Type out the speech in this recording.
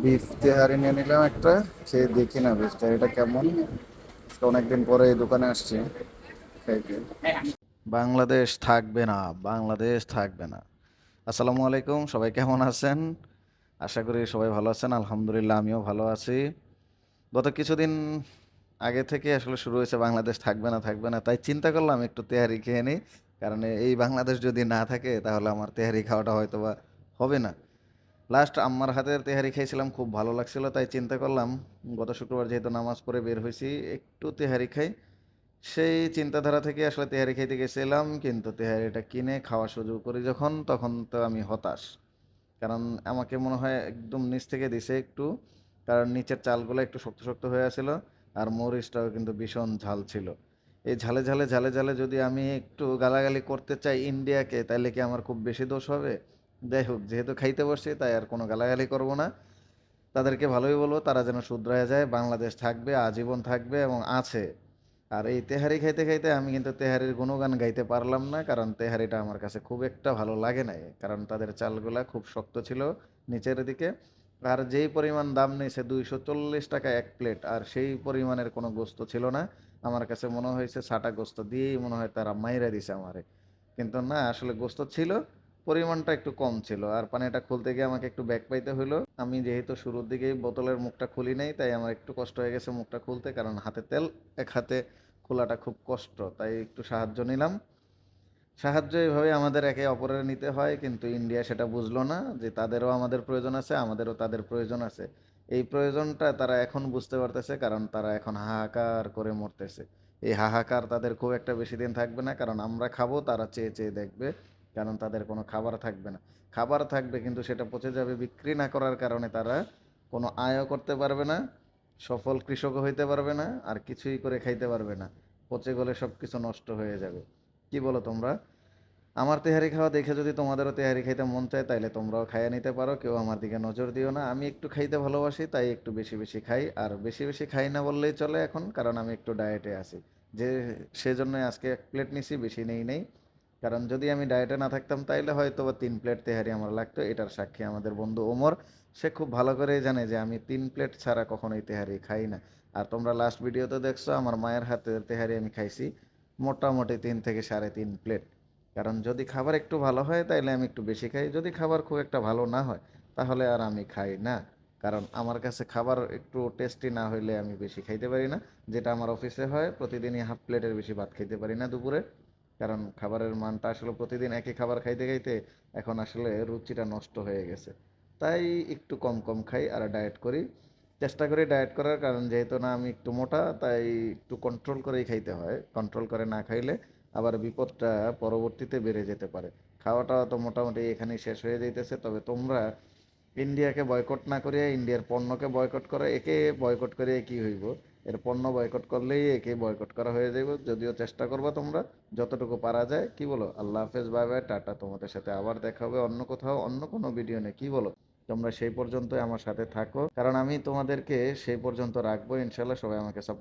Beef তেহারি নিয়ে নিলাম একটা খেয়ে দেখি না বিফ তেহারিটা কেমন? অনেকদিন পরে এই দোকানে আসছি। বাংলাদেশ থাকবে না, বাংলাদেশ থাকবে না। আসসালামু আলাইকুম, সবাই কেমন আছেন? আশা করি সবাই ভালো আছেন, আলহামদুলিল্লাহ আমিও ভালো আছি। গত কিছুদিন আগে থেকে আসলে শুরু হয়েছে বাংলাদেশ থাকবে না থাকবে না, তাই চিন্তা করলাম একটু তেহারি খেয়ে নিই কারণ এই বাংলাদেশ যদি না থাকে, তাহলে আমার তেহারি খাওয়াটা হয়তো বা হবে না। লাস্ট আম্মার হাতের তেহারি খেয়েছিলাম খুব ভালো লাগছিল, তাই চিন্তা করলাম, গত শুক্রবার যেহেতু নামাজ পড়ে বের হয়েছি একটু তেহারি খাই। সেই চিন্তাধারা থেকে আসলে তেহারি খেতে গেছিলাম, কিন্তু তেহারিটা কিনে খাওয়া সুযোগ করি যখন, তখন তো আমি হতাশ। কারণ আমাকে মনে হয় একদম নিচ থেকে দিছে একটু, কারণ নিচের চালগুলো একটু শক্ত শক্ত হয়ে আছিল, আর মরিচটাও কিন্তু ভীষণ ঝাল ছিল। এই ঝালে ঝালে ঝালে ঝালে যদি আমি একটু গালাগালি করতে চাই ইন্ডিয়াকে তাহলে কি আমার খুব বেশি দোষ হবে? যাই হোক, যেহেতু খাইতে বসছি, তাই আর কোনো গালাগালি করব না। তাদেরকে ভালোই বলব, তারা যেন শুধরায় যায়, বাংলাদেশ থাকবে, আজীবন থাকবে এবং আছে। আর এই তেহারি খাইতে খাইতে আমি কিন্তু তেহারির গুণগান গাইতে পারলাম না, কারণ তেহারিটা আমার কাছে খুব একটা ভালো লাগে নাই, কারণ তাদের চালগুলা খুব শক্ত ছিল নিচের দিকে। আর যেই পরিমাণ দাম নিয়েছে দুইশো চল্লিশ টাকা এক প্লেট, আর সেই পরিমাণের কোনো গোস্ত ছিল না। আমার কাছে মনে হয়েছে, সাটা গোস্ত দিয়েই মনে হয় তারা মাইরা দিছে আমারে। কিন্তু না, আসলে গোস্ত ছিল পরিমাণটা একটু কম ছিল। আর পানিটা খুলতে গিয়ে আমাকে একটু ব্যাক পাইতে হলো আমি যেহেতু শুরুর দিকেই বোতলের মুখটা খুলি নাই, তাই আমার একটু কষ্ট হয়ে গেছে মুখটা খুলতে, কারণ হাতে তেল, এক হাতে খোলাটা খুব কষ্ট, তাই একটু সাহায্য নিলাম। সাহায্য এভাবে আমাদের একে অপরের নিতে হয়, কিন্তু ইন্ডিয়া সেটা বুঝলো না যে তাদেরও আমাদের প্রয়োজন আছে, আমাদেরও তাদের প্রয়োজন আছে। এই প্রয়োজনটা তারা এখন বুঝতে পারতেছে, কারণ তারা এখন হাহাকার করে মরতেছে। এই হাহাকার তাদের খুব একটা বেশি দিন থাকবে না, কারণ আমরা খাব, তারা চেয়ে চেয়ে দেখবে। কারণ তাদের কোনো খাবার থাকবে না। খাবার থাকবে কিন্তু সেটা পচে যাবে বিক্রি না করার কারণে তারা কোনো আয়ও করতে পারবে না, সফল কৃষকও হইতে পারবে না, আর কিছুই করে খাইতে পারবে না। পচে গলে সব কিছু নষ্ট হয়ে যাবে। কি বলো তোমরা? আমার তেহারি খাওয়া দেখে যদি তোমাদেরও তেহারি খাইতে মন চায়, তাইলে তোমরাও খাইয়ে নিতে পারো, কেউ আমার দিকে নজর দিও না। আমি একটু খাইতে ভালোবাসি, তাই একটু বেশি বেশি খাই, আর বেশি বেশি খাই না বললেই চলে এখন, কারণ আমি একটু ডায়েটে আছি। যে সেজন্য আজকে এক প্লেট নিছি, বেশি নেই নেই। কারণ যদি আমি ডায়েটে না থাকতাম, তাইলে হয়তো বা তিন প্লেট তেহারি আমার লাগতো। এটার সাক্ষী আমাদের বন্ধু ওমর। সে খুব ভালো করেই জানে যে আমি তিন প্লেট ছাড়া কখনোই তেহারি খাই না। আর তোমরা লাস্ট ভিডিওতে দেখছ, আমার মায়ের হাতে তেহারি আমি খাইছি মোটামুটি তিন থেকে সাড়ে তিন প্লেট কারণ যদি খাবার একটু ভালো হয়, তাইলে আমি একটু বেশি খাই। যদি খাবার খুব একটা ভালো না হয়, তাহলে আর আমি খাই না। কারণ আমার কাছে খাবার একটু টেস্টি না হইলে আমি বেশি খাইতে পারি না। যেটা আমার অফিসে হয়, প্রতিদিনই হাফ প্লেটের বেশি ভাত খাইতে পারি না দুপুরে। কারণ খাবারের মানটা আসলে প্রতিদিন একই খাবার খাইতে খাইতে এখন আসলে রুচিটা নষ্ট হয়ে গেছে। তাই একটু কম কম খাই আর ডায়েট করি। চেষ্টা করি ডায়েট করার কারণ যেহেতু না আমি একটু মোটা, তাই একটু কন্ট্রোল করেই খাইতে হয়। কন্ট্রোল করে না খাইলে আবার বিপদটা পরবর্তীতে বেড়ে যেতে পারে। খাওয়াটা তো মোটামুটি এখানেই শেষ হয়ে যাইতেছে। তবে তোমরা ইন্ডিয়াকে বয়কট না করিয়া, ইন্ডিয়ার পণ্যকে বয়কট করো। একে বয়কট করিয়া কি হইব? এর পণ্য বয়কট করলেই একে বয়কট করা হয়ে যাবে যদিও চেষ্টা করব তোমরা, যতটুকু পারা যায়। কি বলো? আল্লাহ হাফেজ বাই বাই টাটা। তোমাদের সাথে আবার দেখা হবে অন্য কোথাও, অন্য কোনো ভিডিও নেই কি বলো? তোমরা সেই পর্যন্তই আমার সাথে থাকো। কারণ আমি তোমাদেরকে সেই পর্যন্ত রাখব। ইনশাল্লাহ সবাই আমাকে সাপোর্ট